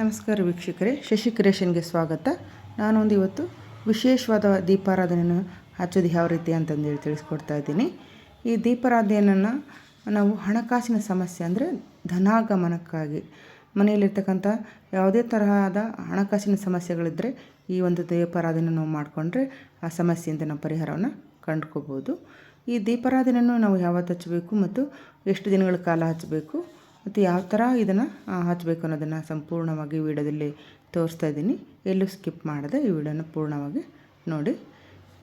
ನಮಸ್ಕಾರ ವೀಕ್ಷಕರೇ ಶಶಿ ಕ್ರಿಯೇಷನ್ಗೆ ಸ್ವಾಗತ. ನಾನೊಂದು ಇವತ್ತು ವಿಶೇಷವಾದ ದೀಪಾರಾಧನೆಯನ್ನು ಹಚ್ಚೋದು ಯಾವ ರೀತಿ ಅಂತಂದೇಳಿ ತಿಳಿಸ್ಕೊಡ್ತಾ ಇದ್ದೀನಿ. ಈ ದೀಪಾರಾಧನೆಯನ್ನು ನಾವು ಹಣಕಾಸಿನ ಸಮಸ್ಯೆ ಅಂದರೆ ಧನಾಗಮನಕ್ಕಾಗಿ. ಮನೆಯಲ್ಲಿರ್ತಕ್ಕಂಥ ಯಾವುದೇ ತರಹದ ಹಣಕಾಸಿನ ಸಮಸ್ಯೆಗಳಿದ್ದರೆ ಈ ಒಂದು ದೀಪಾರಾಧನೆ ನಾವು ಮಾಡಿಕೊಂಡ್ರೆ ಆ ಸಮಸ್ಯೆಯಿಂದ ನಾವು ಪರಿಹಾರವನ್ನು ಕಂಡುಕೋಬೋದು. ಈ ದೀಪಾರಾಧನೆಯನ್ನು ನಾವು ಯಾವತ್ತು ಹಚ್ಚಬೇಕು ಮತ್ತು ಎಷ್ಟು ದಿನಗಳ ಕಾಲ ಹಚ್ಚಬೇಕು? ಮತ್ತು ಯಾವ ಥರ ಇದನ್ನು ಹಚ್ಚಬೇಕು ಅನ್ನೋದನ್ನು ಸಂಪೂರ್ಣವಾಗಿ ವಿಡಿಯೋದಲ್ಲಿ ತೋರಿಸ್ತಾ ಇದ್ದೀನಿ. ಎಲ್ಲೂ ಸ್ಕಿಪ್ ಮಾಡದೆ ಈ ವಿಡಿಯೋನ ಪೂರ್ಣವಾಗಿ ನೋಡಿ.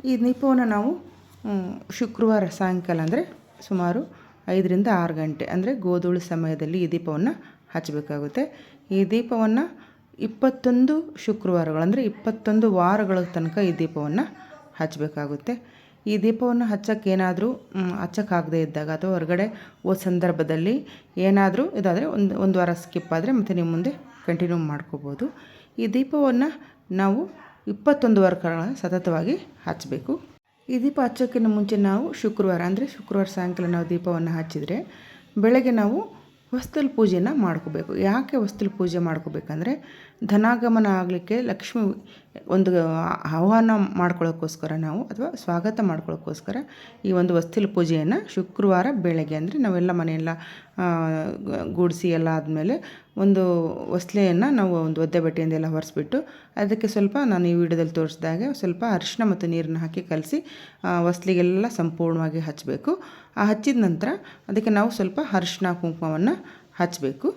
ಈ ದೀಪವನ್ನು ನಾವು ಶುಕ್ರವಾರ ಸಾಯಂಕಾಲ ಅಂದರೆ ಸುಮಾರು ಐದರಿಂದ ಆರು ಗಂಟೆ, ಅಂದರೆ ಗೋಧೂಳು ಸಮಯದಲ್ಲಿ ಈ ದೀಪವನ್ನು ಹಚ್ಚಬೇಕಾಗುತ್ತೆ. ಈ ದೀಪವನ್ನು ಇಪ್ಪತ್ತೊಂದು ಶುಕ್ರವಾರಗಳು, ಅಂದರೆ ಇಪ್ಪತ್ತೊಂದು ವಾರಗಳ ತನಕ ಈ ದೀಪವನ್ನು ಹಚ್ಚಬೇಕಾಗುತ್ತೆ. ಈ ದೀಪವನ್ನು ಹಚ್ಚಕ್ಕೆ ಏನಾದರೂ ಹಚ್ಚಕ್ಕಾಗದೇ ಇದ್ದಾಗ ಅಥವಾ ಹೊರಗಡೆ ಹೋದ ಸಂದರ್ಭದಲ್ಲಿ ಏನಾದರೂ, ಇದಾದರೆ ಒಂದು ಒಂದು ವಾರ ಸ್ಕಿಪ್ ಆದರೆ ಮತ್ತು ನಿಮ್ಮ ಮುಂದೆ ಕಂಟಿನ್ಯೂ ಮಾಡ್ಕೋಬೋದು. ಈ ದೀಪವನ್ನು ನಾವು ಇಪ್ಪತ್ತೊಂದು ವಾರಗಳ ಸತತವಾಗಿ ಹಚ್ಚಬೇಕು. ಈ ದೀಪ ಹಚ್ಚೋಕ್ಕಿಂತ ಮುಂಚೆ ನಾವು ಶುಕ್ರವಾರ, ಅಂದರೆ ಶುಕ್ರವಾರ ಸಾಯಂಕಾಲ ನಾವು ದೀಪವನ್ನು ಹಚ್ಚಿದರೆ, ಬೆಳಗ್ಗೆ ನಾವು ವಸ್ತುಲ್ ಪೂಜೆನ ಮಾಡ್ಕೋಬೇಕು. ಯಾಕೆ ವಸ್ತುಲ್ ಪೂಜೆ ಮಾಡ್ಕೋಬೇಕಂದ್ರೆ ಧನಾಗಮನ ಆಗಲಿಕ್ಕೆ ಲಕ್ಷ್ಮಿ ಒಂದು ಆಹ್ವಾನ ಮಾಡ್ಕೊಳ್ಳೋಕ್ಕೋಸ್ಕರ ನಾವು ಅಥವಾ ಸ್ವಾಗತ ಮಾಡ್ಕೊಳ್ಳೋಕ್ಕೋಸ್ಕರ ಈ ಒಂದು ವಸ್ತುಲ್ ಪೂಜೆಯನ್ನು ಶುಕ್ರವಾರ ಬೆಳಗ್ಗೆ ಅಂದರೆ ನಾವೆಲ್ಲ ಮನೆಯೆಲ್ಲ ಗೂಡಿಸಿ ಎಲ್ಲ ಆದಮೇಲೆ ಒಂದು ಹೊಸ್ಲೆಯನ್ನು ನಾವು ಒಂದು ಒದ್ದೆ ಬಟ್ಟೆಯಿಂದೆಲ್ಲ ಎಲ್ಲ ಒರೆಸ್ಬಿಟ್ಟು ಅದಕ್ಕೆ ಸ್ವಲ್ಪ ನಾನು ಈ ವಿಡಿಯೋದಲ್ಲಿ ತೋರಿಸಿದಾಗೆ ಸ್ವಲ್ಪ ಅರಿಶಿನ ಮತ್ತು ನೀರನ್ನ ಹಾಕಿ ಕಲಸಿ ಹೊಸ್ಲಿಗೆಲ್ಲ ಸಂಪೂರ್ಣವಾಗಿ ಹಚ್ಚಬೇಕು ಆ ಹಚ್ಚಿದ ನಂತರ ಅದಕ್ಕೆ ನಾವು ಸ್ವಲ್ಪ ಅರಿಶಿನ ಕುಂಕುಮವನ್ನು ಹಚ್ಚಬೇಕು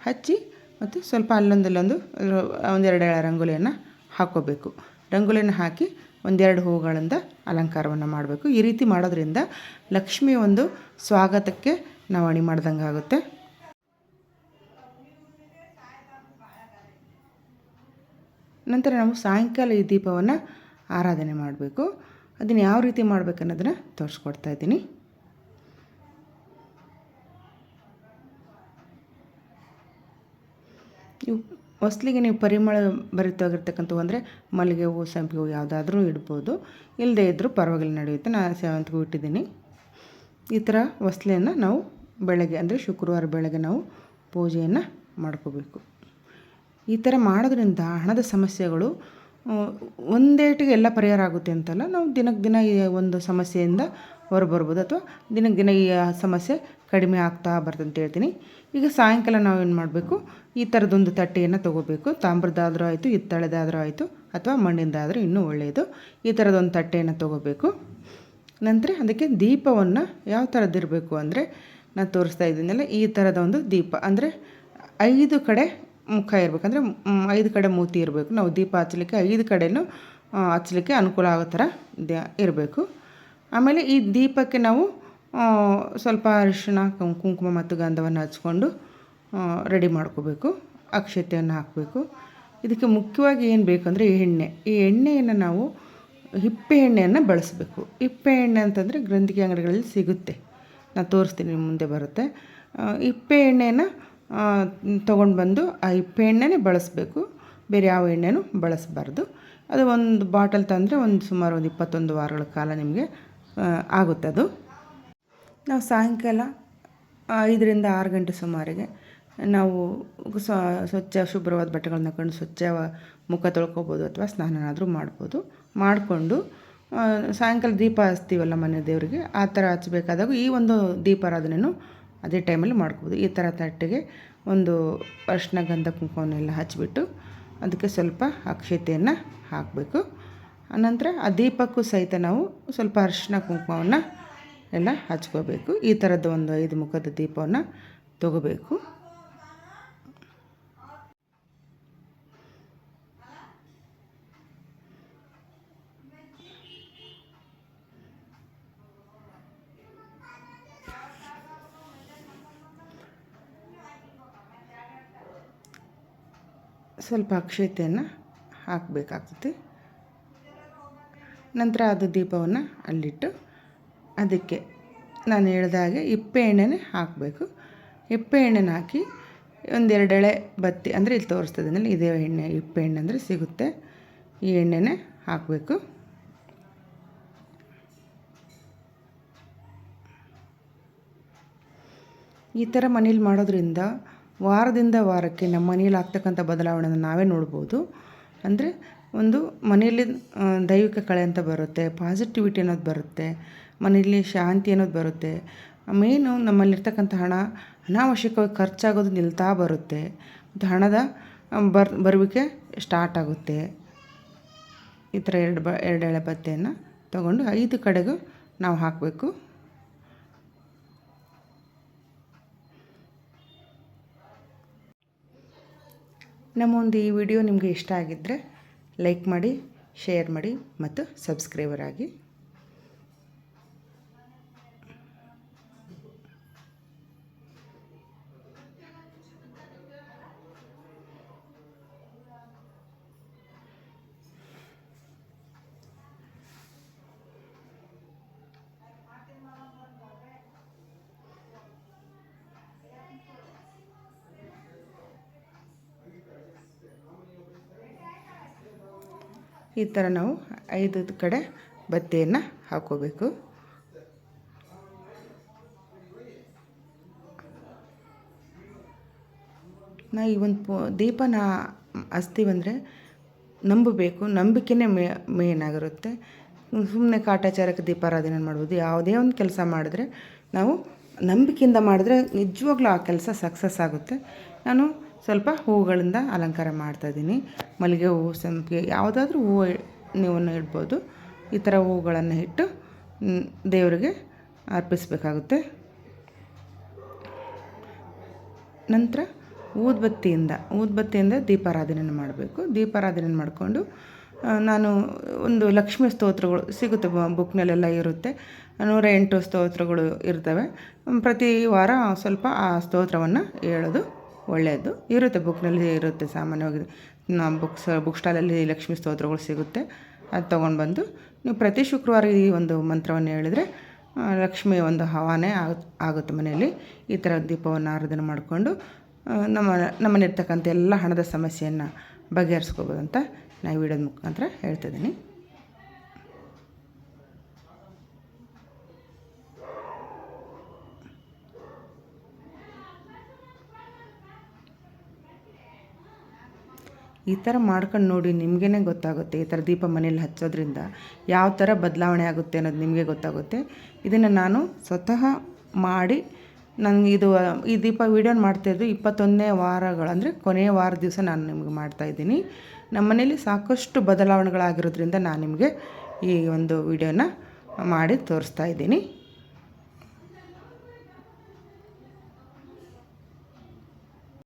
ಹಚ್ಚಿ ಮತ್ತು ಸ್ವಲ್ಪ ಅಲ್ಲೊಂದಲ್ಲೊಂದು ಒಂದೆರಡು ರಂಗೋಲಿಯನ್ನು ಹಾಕ್ಕೋಬೇಕು. ರಂಗೋಲಿಯನ್ನು ಹಾಕಿ ಒಂದೆರಡು ಹೂಗಳಿಂದ ಅಲಂಕಾರವನ್ನು ಮಾಡಬೇಕು. ಈ ರೀತಿ ಮಾಡೋದ್ರಿಂದ ಲಕ್ಷ್ಮಿಯ ಒಂದು ಸ್ವಾಗತಕ್ಕೆ ನಾವು ಅಣಿ ಮಾಡ್ದಂಗೆ ಆಗುತ್ತೆ ನಂತರ ನಾವು ಸಾಯಂಕಾಲ ಈ ದೀಪವನ್ನು ಆರಾಧನೆ ಮಾಡಬೇಕು. ಅದನ್ನು ಯಾವ ರೀತಿ ಮಾಡಬೇಕನ್ನೋದನ್ನು ತೋರಿಸ್ಕೊಡ್ತಾ ಇದ್ದೀನಿ. ಇವು ಹೊಸ್ಲಿಗೆ ನೀವು ಪರಿಮಳ ಭರಿತವಾಗಿರ್ತಕ್ಕಂಥವು ಅಂದರೆ ಮಲ್ಲಿಗೆ ಹೂವು, ಸಂಪಿಗೆ ಹೂವು ಯಾವುದಾದ್ರೂ ಇಡ್ಬೋದು. ಇಲ್ಲದೇ ಇದ್ದರೂ ಪರವಾಗಿಲ್ಲ, ನಡೆಯುತ್ತೆ. ನಾನು ಸೇವಂತಿಗೆ ಇಟ್ಟಿದ್ದೀನಿ ಈ ಥರ ಹೊಸ್ಲೆಯನ್ನು ನಾವು ಬೆಳಗ್ಗೆ ಅಂದರೆ ಶುಕ್ರವಾರ ಬೆಳಗ್ಗೆ ನಾವು ಪೂಜೆಯನ್ನು ಮಾಡ್ಕೋಬೇಕು. ಈ ಥರ ಮಾಡೋದ್ರಿಂದ ಹಣದ ಸಮಸ್ಯೆಗಳು ಒಂದೇಟಿಗೆ ಎಲ್ಲ ಪರಿಹಾರ ಆಗುತ್ತೆ ಅಂತಲ್ಲ, ನಾವು ದಿನಕ್ಕೆ ದಿನ ಈ ಒಂದು ಸಮಸ್ಯೆಯಿಂದ ಹೊರಬರ್ಬೋದು. ಅಥವಾ ದಿನಕ್ಕೆ ದಿನ ಈ ಸಮಸ್ಯೆ ಕಡಿಮೆ ಆಗ್ತಾ ಬರ್ತದೆ ಅಂತ ಹೇಳ್ತೀನಿ. ಈಗ ಸಾಯಂಕಾಲ ನಾವು ಏನು ಮಾಡಬೇಕು? ಈ ಥರದೊಂದು ತಟ್ಟೆಯನ್ನು ತೊಗೋಬೇಕು. ತಾಮ್ರದಾದರೂ ಆಯಿತು, ಹಿತ್ತಾಳೆದಾದರೂ ಆಯಿತು, ಅಥವಾ ಮಣ್ಣಿಂದಾದರೂ ಇನ್ನೂ ಒಳ್ಳೆಯದು. ಈ ಥರದೊಂದು ತಟ್ಟೆಯನ್ನು ತೊಗೋಬೇಕು. ನಂತರ ಅದಕ್ಕೆ ದೀಪವನ್ನು ಯಾವ ಥರದ್ದಿರಬೇಕು ಅಂದರೆ, ನಾನು ತೋರಿಸ್ತಾ ಇದ್ದೀನಲ್ಲ, ಈ ಥರದ ಒಂದು ದೀಪ. ಅಂದರೆ ಐದು ಕಡೆ ಮುಖ ಇರಬೇಕಂದ್ರೆ ಐದು ಕಡೆ ಮೂತಿ ಇರಬೇಕು. ನಾವು ದೀಪ ಹಚ್ಚಲಿಕ್ಕೆ ಐದು ಕಡೆಯೂ ಹಚ್ಚಲಿಕ್ಕೆ ಅನುಕೂಲ ಆಗೋ ಥರ ಇರಬೇಕು. ಆಮೇಲೆ ಈ ದೀಪಕ್ಕೆ ನಾವು ಸ್ವಲ್ಪ ಅರಿಶಿಣ ಕುಂಕುಮ ಮತ್ತು ಗಂಧವನ್ನು ಹಚ್ಕೊಂಡು ರೆಡಿ ಮಾಡ್ಕೋಬೇಕು. ಅಕ್ಷತೆಯನ್ನು ಹಾಕಬೇಕು. ಇದಕ್ಕೆ ಮುಖ್ಯವಾಗಿ ಏನು ಬೇಕಂದರೆ ಎಣ್ಣೆ. ಈ ಎಣ್ಣೆಯನ್ನು ನಾವು ಹಿಪ್ಪೆ ಎಣ್ಣೆಯನ್ನು ಬಳಸಬೇಕು. ಹಿಪ್ಪೆ ಎಣ್ಣೆ ಅಂತಂದರೆ ಗ್ರಂಥಿಗೆ ಅಂಗಡಿಗಳಲ್ಲಿ ಸಿಗುತ್ತೆ. ನಾನು ತೋರಿಸ್ತೀನಿ ಮುಂದೆ ಬರುತ್ತೆ. ಹಿಪ್ಪೆ ಎಣ್ಣೆಯನ್ನು ತೊಗೊಂಡು ಬಂದು ಆ ಹಿಪ್ಪೆ ಎಣ್ಣೆನೇ ಬಳಸಬೇಕು. ಬೇರೆ ಯಾವ ಎಣ್ಣೆನೂ ಬಳಸಬಾರ್ದು. ಅದು ಒಂದು ಬಾಟಲ್ ತಂದರೆ ಒಂದು ಸುಮಾರು ಒಂದು ಇಪ್ಪತ್ತೊಂದು ವಾರಗಳ ಕಾಲ ನಿಮಗೆ ಆಗುತ್ತೆ ಅದು. ನಾವು ಸಾಯಂಕಾಲ ಐದರಿಂದ ಆರು ಗಂಟೆ ಸುಮಾರಿಗೆ ನಾವು ಸ್ವ- ಸ್ವಚ್ಛ ಶುಭ್ರವಾದ ಬಟ್ಟೆಗಳನ್ನ ಹಾಕೊಂಡು ಸ್ವಚ್ಛ ಮುಖ ತೊಳ್ಕೊಬೋದು ಅಥವಾ ಸ್ನಾನನಾದರೂ ಮಾಡ್ಬೋದು. ಮಾಡಿಕೊಂಡು ಸಾಯಂಕಾಲ ದೀಪ ಹಚ್ತೀವಲ್ಲ ಮನೆ ದೇವರಿಗೆ, ಆ ಥರ ಹಚ್ಚಬೇಕಾದಾಗ ಈ ಒಂದು ದೀಪಾರಾಧನೆಯೂ ಅದೇ ಟೈಮಲ್ಲಿ ಮಾಡ್ಕೋಬೋದು. ಈ ಥರ ತಟ್ಟೆಗೆ ಒಂದು ಅರಿಶಿನ ಗಂಧ ಕುಂಕುಮನೆಲ್ಲ ಹಚ್ಚಿಬಿಟ್ಟು ಅದಕ್ಕೆ ಸ್ವಲ್ಪ ಅಕ್ಷತೆಯನ್ನು ಹಾಕಬೇಕು. ಆನಂತರ ಆ ದೀಪಕ್ಕೂ ಸಹಿತ ನಾವು ಸ್ವಲ್ಪ ಅರಿಶಿನ ಕುಂಕುಮವನ್ನು ಎಲ್ಲ ಹಚ್ಕೋಬೇಕು. ಈ ಥರದ್ದು ಒಂದು ಐದು ಮುಖದ ದೀಪವನ್ನು ತಗೋಬೇಕು. ಸ್ವಲ್ಪ ಅಕ್ಷತೆಯನ್ನು ಹಾಕಬೇಕಾಗ್ತದೆ. ನಂತರ ಅದು ದೀಪವನ್ನು ಅಲ್ಲಿಟ್ಟು ಅದಕ್ಕೆ ನಾನು ಹೇಳಿದ ಹಾಗೆ ಹಿಪ್ಪೆ ಎಣ್ಣೆನೇ ಹಾಕಬೇಕು. ಹಿಪ್ಪೆ ಎಣ್ಣೆನ ಹಾಕಿ ಒಂದೆರಡೆಳೆ ಬತ್ತಿ ಅಂದರೆ ಇಲ್ಲಿ ತೋರಿಸ್ತದನ್ನೆಲ್ಲ ಇದೇ ಎಣ್ಣೆ, ಹಿಪ್ಪೆ ಎಣ್ಣೆ ಅಂದರೆ ಸಿಗುತ್ತೆ. ಈ ಎಣ್ಣೆನೇ ಹಾಕಬೇಕು. ಈ ಥರ ಮನೇಲಿ ಮಾಡೋದ್ರಿಂದ ವಾರದಿಂದ ವಾರಕ್ಕೆ ನಮ್ಮ ಮನೆಯಲ್ಲಿ ಆಗ್ತಕ್ಕಂಥ ಬದಲಾವಣೆನ ನಾವೇ ನೋಡ್ಬೋದು. ಅಂದರೆ ಒಂದು ಮನೆಯಲ್ಲಿ ದೈವಿಕ ಕಳೆ ಅಂತ ಬರುತ್ತೆ ಪಾಸಿಟಿವಿಟಿ ಅನ್ನೋದು ಬರುತ್ತೆ, ಮನೆಯಲ್ಲಿ ಶಾಂತಿ ಅನ್ನೋದು ಬರುತ್ತೆ. ಮೇನು ನಮ್ಮಲ್ಲಿರ್ತಕ್ಕಂಥ ಹಣ, ಅನಾವಶ್ಯಕವಾಗಿ ಖರ್ಚಾಗೋದು ನಿಲ್ತಾ ಬರುತ್ತೆ. ಮತ್ತು ಹಣದ ಬರ್, ಬರುವಿಕೆ ಸ್ಟಾರ್ಟ್ ಆಗುತ್ತೆ. ಈ ಥರ ಎರಡು ಬ, ಎರಡು ಎಳೆ ಬತ್ತೆಯನ್ನು ತಗೊಂಡು ಐದು ಕಡೆಗೂ ನಾವು ಹಾಕಬೇಕು. ನಮ್ಮ ಒಂದು ಈ ವಿಡಿಯೋ ನಿಮಗೆ ಇಷ್ಟ ಆಗಿದ್ದರೆ ಲೈಕ್ ಮಾಡಿ ಶೇರ್ ಮಾಡಿ ಮತ್ತು ಸಬ್ಸ್ಕ್ರೈಬರ್ ಆಗಿ. ಈ ಥರ ನಾವು ಐದು ಕಡೆ ಬತ್ತಿಯನ್ನು ಹಾಕೋಬೇಕು. ನಾ ಈ ಒಂದು ಪೋ ದೀಪನ ಹಚ್ತೀವಂದರೆ ನಂಬಬೇಕು, ನಂಬಿಕೆನೇ ಮೇ ಮೇನ್ ಆಗಿರುತ್ತೆ. ಸುಮ್ಮನೆ ಕಾಟಾಚಾರಕ್ಕೆ ದೀಪಾರಾಧನೆ ಮಾಡ್ಬೋದು, ಯಾವುದೇ ಒಂದು ಕೆಲಸ ಮಾಡಿದ್ರೆ ನಾವು ನಂಬಿಕೆಯಿಂದ ಮಾಡಿದ್ರೆ ನಿಜವಾಗ್ಲೂ ಆ ಕೆಲಸ ಸಕ್ಸಸ್ ಆಗುತ್ತೆ. ನಾನು ಸ್ವಲ್ಪ ಹೂಗಳಿಂದ ಅಲಂಕಾರ ಮಾಡ್ತಾಯಿದ್ದೀನಿ ಮಲ್ಲಿಗೆ ಹೂವು ಸಂಪಿಗೆ ಯಾವುದಾದ್ರೂ ಹೂವು ನೀವು ಇಡ್ಬೋದು. ಈ ಥರ ಹೂವುಗಳನ್ನು ಇಟ್ಟು ದೇವರಿಗೆ ಅರ್ಪಿಸಬೇಕಾಗುತ್ತೆ. ನಂತರ ಊದ್ಬತ್ತಿಯಿಂದ ಊದ್ಬತ್ತಿಯಿಂದ ದೀಪಾರಾಧನೆಯನ್ನು ಮಾಡಬೇಕು. ದೀಪಾರಾಧನೆ ಮಾಡಿಕೊಂಡು ನಾನು ಒಂದು ಲಕ್ಷ್ಮೀ ಸ್ತೋತ್ರಗಳು ಸಿಗುತ್ತೆ. ಬುಕ್ನಲ್ಲೆಲ್ಲ ಇರುತ್ತೆ. ನೂರ ಎಂಟು ಸ್ತೋತ್ರಗಳು ಇರ್ತವೆ. ಪ್ರತಿ ವಾರ ಸ್ವಲ್ಪ ಆ ಸ್ತೋತ್ರವನ್ನು ಹೇಳೋದು ಒಳ್ಳೆಯದು. ಇರುತ್ತೆ ಬುಕ್ನಲ್ಲಿ ಇರುತ್ತೆ ಸಾಮಾನ್ಯವಾಗಿ. ನಮ್ಮ ಬುಕ್ಸ್ ಬುಕ್ ಸ್ಟಾಲಲ್ಲಿ ಲಕ್ಷ್ಮೀ ಸ್ತೋತ್ರಗಳು ಸಿಗುತ್ತೆ. ಅದು ತೊಗೊಂಡು ಬಂದು ನೀವು ಪ್ರತಿ ಶುಕ್ರವಾರ ಈ ಒಂದು ಮಂತ್ರವನ್ನು ಹೇಳಿದರೆ ಲಕ್ಷ್ಮಿಯ ಒಂದು ಹವಾನೆ ಆಗುತ್ತೆ ಮನೆಯಲ್ಲಿ. ಈ ಥರ ದೀಪವನ್ನು ಆರಾಧನೆ ಮಾಡಿಕೊಂಡು ನಮ್ಮ, ನಮ್ಮಲ್ಲಿರ್ತಕ್ಕಂಥ ಎಲ್ಲ ಹಣದ ಸಮಸ್ಯೆಯನ್ನು ಬಗೆಹರಿಸ್ಕೋಬೋದು ಅಂತ ನಾನು ವಿಡಿಯೋದ ಮುಖಾಂತರ ಹೇಳ್ತಿದ್ದೀನಿ ಈ ಥರ ಮಾಡ್ಕೊಂಡು ನೋಡಿ ನಿಮಗೇ ಗೊತ್ತಾಗುತ್ತೆ ಈ ಥರ ದೀಪ ಮನೇಲಿ ಹಚ್ಚೋದ್ರಿಂದ ಯಾವ ಥರ ಬದಲಾವಣೆ ಆಗುತ್ತೆ ಅನ್ನೋದು ನಿಮಗೆ ಗೊತ್ತಾಗುತ್ತೆ. ಇದನ್ನು ನಾನು ಸ್ವತಃ ಮಾಡಿ ನನಗೆ ಇದು, ಈ ದೀಪ ವೀಡಿಯೋನ ಮಾಡ್ತಾಯಿದ್ದು ಇಪ್ಪತ್ತೊಂದನೇ ವಾರಗಳಂದರೆ ಕೊನೆಯ ವಾರ ದಿವಸ ನಾನು ನಿಮಗೆ ಮಾಡ್ತಾಯಿದ್ದೀನಿ ನಮ್ಮ ಮನೇಲಿ ಸಾಕಷ್ಟು ಬದಲಾವಣೆಗಳಾಗಿರೋದ್ರಿಂದ ನಾನು ನಿಮಗೆ ಈ ಒಂದು ವಿಡಿಯೋನ ಮಾಡಿ ತೋರಿಸ್ತಾ ಇದ್ದೀನಿ.